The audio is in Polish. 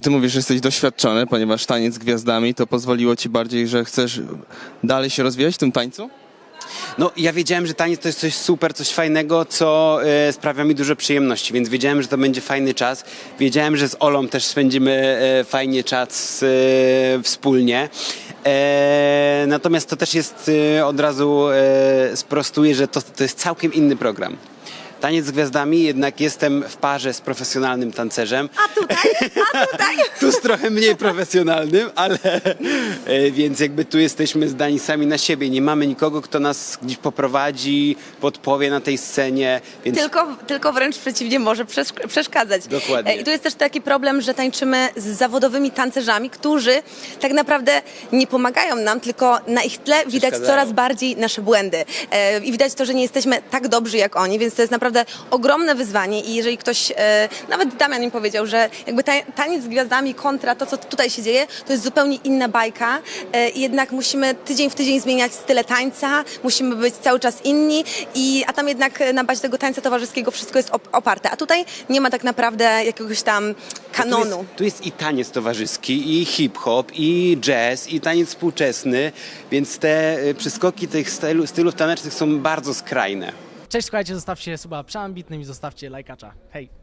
Ty mówisz, że jesteś doświadczony, ponieważ taniec z gwiazdami to pozwoliło ci bardziej, że chcesz dalej się rozwijać w tym tańcu? No, ja wiedziałem, że taniec to jest coś super, coś fajnego, co e, sprawia mi dużo przyjemności, więc wiedziałem, że to będzie fajny czas. Wiedziałem, że z Olą też spędzimy e, fajnie czas e, wspólnie. E, natomiast to też jest, e, od razu e, sprostuję, że to, to jest całkiem inny program. Taniec z gwiazdami, jednak jestem w parze z profesjonalnym tancerzem. A tutaj, a tutaj. Tu jest trochę mniej profesjonalnym, ale e, więc jakby tu jesteśmy zdani sami na siebie. Nie mamy nikogo, kto nas gdzieś poprowadzi, podpowie na tej scenie, więc Tylko, tylko wręcz przeciwnie może przesz- przeszkadzać. Dokładnie. E, I tu jest też taki problem, że tańczymy z zawodowymi tancerzami, którzy tak naprawdę nie pomagają nam, tylko na ich tle widać Przeszkadzają. coraz bardziej nasze błędy. E, I widać to, że nie jesteśmy tak dobrzy jak oni, więc to jest naprawdę ogromne wyzwanie i jeżeli ktoś, e, nawet Damian mi powiedział, że jakby ta, taniec z gwiazdami kontra to, co tutaj się dzieje, to jest zupełnie inna bajka e, jednak musimy tydzień w tydzień zmieniać style tańca, musimy być cały czas inni, i, a tam jednak e, na bazie tego tańca towarzyskiego wszystko jest op- oparte, a tutaj nie ma tak naprawdę jakiegoś tam tu kanonu. jest, tu jest i taniec towarzyski, i hip-hop, i jazz, i taniec współczesny, więc te przeskoki tych stylu, stylów tanecznych są bardzo skrajne. Cześć, słuchajcie, zostawcie suba przeambitnym i zostawcie lajkacza. Hej!